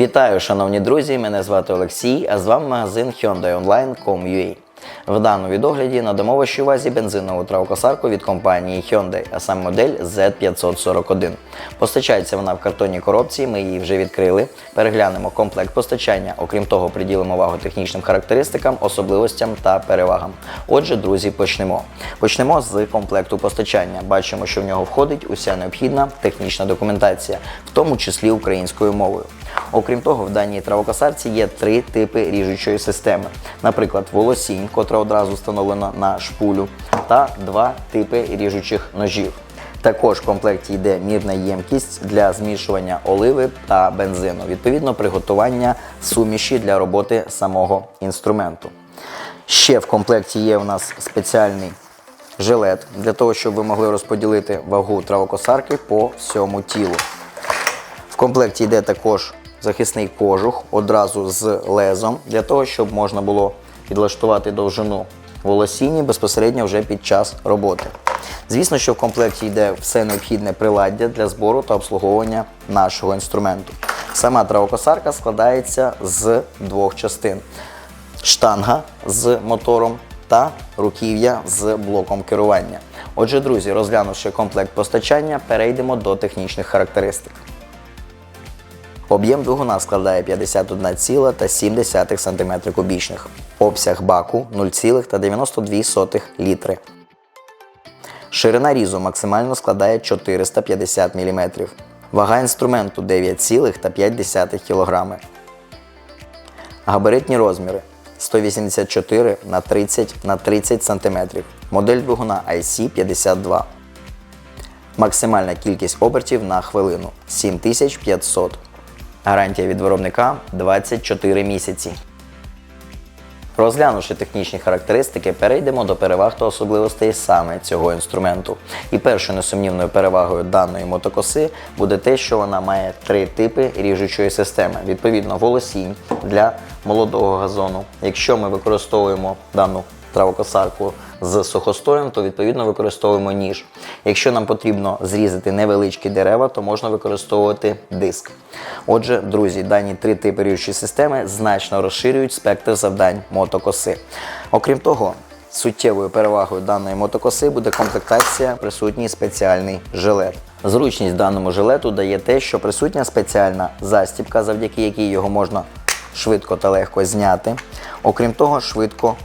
Вітаю, шановні друзі! Мене звати Олексій, а з вами магазин Hyundai Online.com.ua. В даному відогляді надамо вашій увазі бензинову травкосарку від компанії Hyundai, а саме модель Z541. Постачається вона в картонній коробці, ми її вже відкрили. Переглянемо комплект постачання. Окрім того, приділимо увагу технічним характеристикам, особливостям та перевагам. Отже, друзі, почнемо. Почнемо з комплекту постачання. Бачимо, що в нього входить уся необхідна технічна документація, в тому числі українською мовою. Окрім того, в даній травокосарці є три типи ріжучої системи. Наприклад, волосінь, котра одразу встановлена на шпулю, та два типи ріжучих ножів. Також в комплекті йде мірна ємкість для змішування оливи та бензину, відповідно приготування суміші для роботи самого інструменту. Ще в комплекті є у нас спеціальний жилет для того, щоб ви могли розподілити вагу травокосарки по всьому тілу. В комплекті йде також захисний кожух одразу з лезом, для того, щоб можна було підлаштувати довжину волосіння безпосередньо вже під час роботи. Звісно, що в комплекті йде все необхідне приладдя для збору та обслуговування нашого інструменту. Сама травокосарка складається з двох частин: штанга з мотором та руків'я з блоком керування. Отже, друзі, розглянувши комплект постачання, перейдемо до технічних характеристик. Об'єм двигуна складає 51,7 см кубічних. Обсяг баку 0,92 літри. Ширина різу максимально складає 450 мм. Вага інструменту 9,5 кг. Габаритні розміри 184 на 30 на 30 см. Модель двигуна IC52. Максимальна кількість обертів на хвилину 7500. Гарантія від виробника 24 місяці. Розглянувши технічні характеристики, перейдемо до переваг та особливостей саме цього інструменту. І першою несумнівною перевагою даної мотокоси буде те, що вона має три типи ріжучої системи. Відповідно, волосінь для молодого газону. Якщо ми використовуємо дану травокосарку з сухостоєм, то відповідно використовуємо ніж. Якщо нам потрібно зрізати невеличкі дерева, то можна використовувати диск. Отже, друзі, дані три типи ріжучої системи значно розширюють спектр завдань мотокоси. Окрім того, суттєвою перевагою даної мотокоси буде комплектація присутній спеціальний жилет. Зручність даному жилету дає те, що присутня спеціальна застібка, завдяки якій його можна швидко та легко зняти. Окрім того, швидко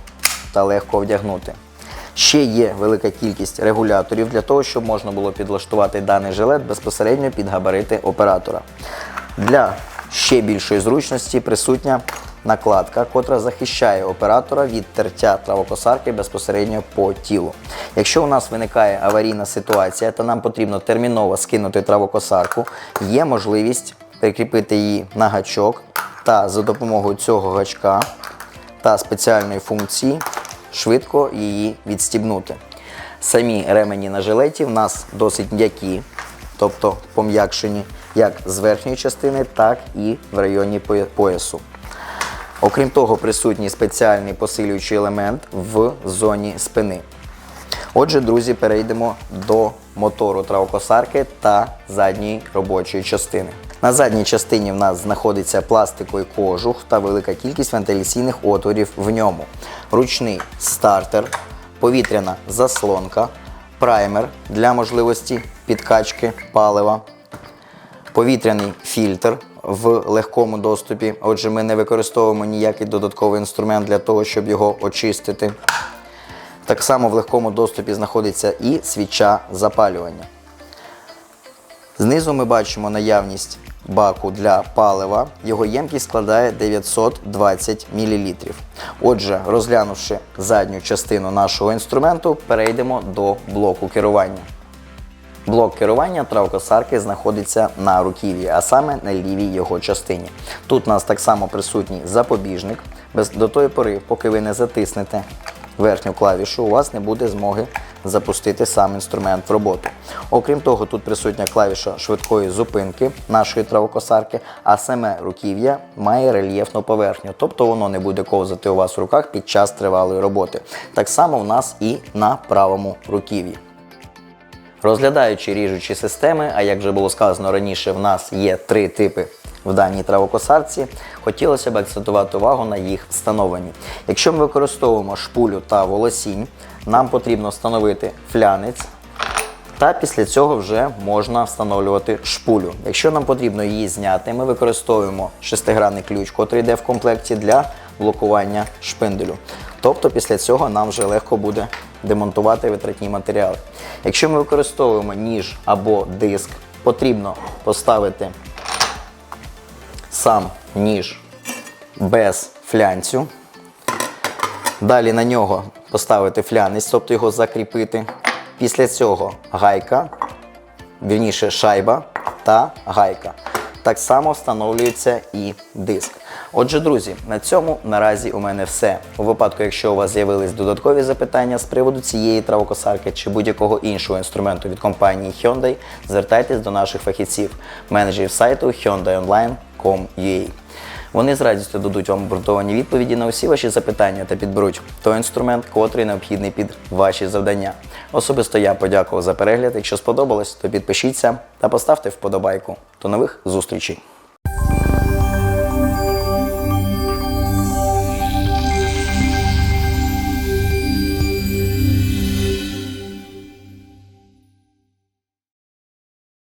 та легко вдягнути. Ще є велика кількість регуляторів для того, щоб можна було підлаштувати даний жилет безпосередньо під габарити оператора. Для ще більшої зручності присутня накладка, котра захищає оператора від тертя травокосарки безпосередньо по тілу. Якщо у нас виникає аварійна ситуація та нам потрібно терміново скинути травокосарку, є можливість прикріпити її на гачок та за допомогою цього гачка та спеціальної функції швидко її відстібнути. Самі ремені на жилеті в нас досить м'які, тобто пом'якшені як з верхньої частини, так і в районі поясу. Окрім того, присутній спеціальний посилюючий елемент в зоні спини. Отже, друзі, перейдемо до мотору травокосарки та задньої робочої частини. На задній частині в нас знаходиться пластиковий кожух та велика кількість вентиляційних отворів в ньому. Ручний стартер, повітряна заслонка, праймер для можливості підкачки палива, повітряний фільтр в легкому доступі. Отже, ми не використовуємо ніякий додатковий інструмент для того, щоб його очистити. Так само в легкому доступі знаходиться і свіча запалювання. Знизу ми бачимо наявність баку для палива. Його ємкість складає 920 мл. Отже, розглянувши задню частину нашого інструменту, перейдемо до блоку керування. Блок керування травкосарки знаходиться на руків'ї, а саме на лівій його частині. Тут у нас так само присутній запобіжник. До тої пори, поки ви не затиснете верхню клавішу, у вас не буде змоги запустити сам інструмент в роботу. Окрім того, тут присутня клавіша швидкої зупинки нашої травокосарки, а саме руків'я має рельєфну поверхню, тобто воно не буде ковзати у вас в руках під час тривалої роботи. Так само в нас і на правому руків'ї. Розглядаючи ріжучі системи, а як вже було сказано раніше, в нас є три типи в даній травокосарці, хотілося б акцентувати увагу на їх встановленні. Якщо ми використовуємо шпулю та волосінь, нам потрібно встановити флянець. Та після цього вже можна встановлювати шпулю. Якщо нам потрібно її зняти, ми використовуємо шестигранний ключ, котрий йде в комплекті для блокування шпинделю. Тобто після цього нам вже легко буде демонтувати витратні матеріали. Якщо ми використовуємо ніж або диск, потрібно поставити сам ніж без флянцю. Далі на нього поставити флянець, тобто його закріпити. Після цього гайка, вірніше шайба та гайка. Так само встановлюється і диск. Отже, друзі, на цьому наразі у мене все. У випадку, якщо у вас з'явились додаткові запитання з приводу цієї травокосарки чи будь-якого іншого інструменту від компанії Hyundai, звертайтесь до наших фахівців, менеджерів сайту hyundaionline.com.ua. Вони з радістю дадуть вам обґрунтовані відповіді на усі ваші запитання та підберуть той інструмент, котрий необхідний під ваші завдання. Особисто я подякував за перегляд. Якщо сподобалось, то підпишіться та поставте вподобайку. До нових зустрічей!